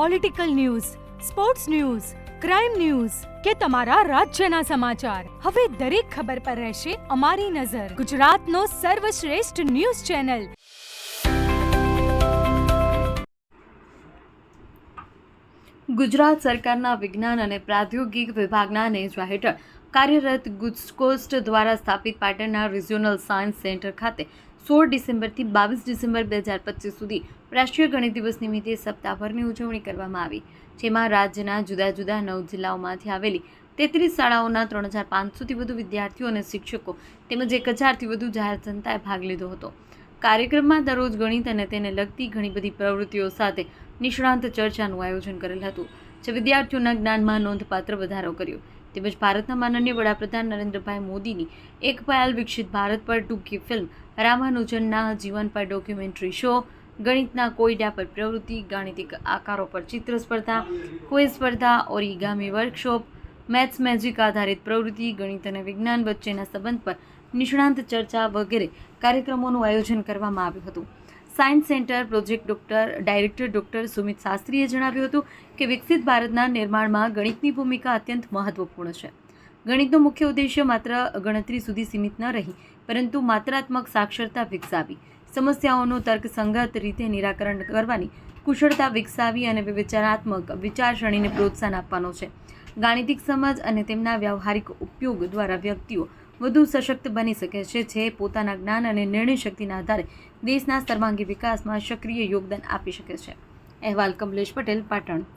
Political news sports news crime news કે તમારા રાજ્યના સમાચાર. હવે દરેક ખબર પર રહેશે અમારી નજર. ગુજરાતનો સર્વશ્રેષ્ઠ ન્યૂઝ ચેનલ. ગુજરાત સરકારના વિજ્ઞાન અને પ્રાદ્યોગિક વિભાગના નેજા હેઠળ કાર્યરત ગુજકોસ્ટ દ્વારા સ્થાપિત પાટણના રિજિયોનલ સાયન્સ સેન્ટર ખાતે સોળ ડિસેમ્બરથી બાવીસ ડિસેમ્બર બે હજાર પચીસ સુધી રાષ્ટ્રીય ગણિત દિવસ નિમિત્તે સપ્તાહભરની ઉજવણી કરવામાં આવી, જેમાં રાજ્યના જુદા જુદા નવ જિલ્લાઓમાંથી આવેલી તેત્રીસ શાળાઓના ત્રણ હજાર પાંચસોથી વધુ વિદ્યાર્થીઓ અને શિક્ષકો તેમજ એક હજારથી વધુ જાહેર જનતાએ ભાગ લીધો હતો. કાર્યક્રમમાં દરરોજ ગણિત અને તેને લગતી ઘણી બધી પ્રવૃત્તિઓ સાથે નિષ્ણાંત ચર્ચાનું આયોજન કરેલ હતું, જે વિદ્યાર્થીઓના જ્ઞાનમાં નોંધપાત્ર વધારો કર્યો. તેમજ ભારતના માનનીય વડાપ્રધાન નરેન્દ્રભાઈ મોદીની એક પાયલ વિકસિત ભારત પર ટૂંકી ફિલ્મ રામાનુજનના જીવન પર ડોક્યુમેન્ટરી શો, ગણિતના કોયડા પર પ્રવૃત્તિ, ગાણિતિક આકારો પર ચિત્ર સ્પર્ધા કોઈ સ્પર્ધા, ઓરિગામી વર્કશોપ મેથ્સ મેજિક આધારિત પ્રવૃત્તિ, ગણિત અને વિજ્ઞાન વચ્ચેના સંબંધ પર નિષ્ણાંત ચર્ચા વગેરે કાર્યક્રમોનું આયોજન કરવામાં આવ્યું હતું. Science centre project doctor director doctor Sumit શાસ્ત્રીએ જણાવ્યું હતું કે વિકસિત ભારતના નિર્માણમાં ગણિતની ભૂમિકા અત્યંત મહત્વપૂર્ણ છે. ગણિતનો મુખ્ય ઉદ્દેશ્ય માત્ર ગણતરી સુધી સીમિત ન રહી, પરંતુ માત્રાત્મક સાક્ષરતા વિકસાવી, સમસ્યાઓનું તર્કસંગત રીતે નિરાકરણ કરવાની, કુશળતા વિકસાવી અને વિચારાત્મક વિચારસરણીને પ્રોત્સાહન આપવાનો છે. ગાણિતિક સમજ અને તેમના વ્યવહારિક ઉપયોગ દ્વારા વ્યક્તિઓ વધુ સશક્ત બની શકે છે, જે પોતાના જ્ઞાન અને નિર્ણય શક્તિના આધારે દેશના સર્વાંગી વિકાસમાં સક્રિય યોગદાન આપી શકે છે. અહેવાલ કમલેશ પટેલ, પાટણ.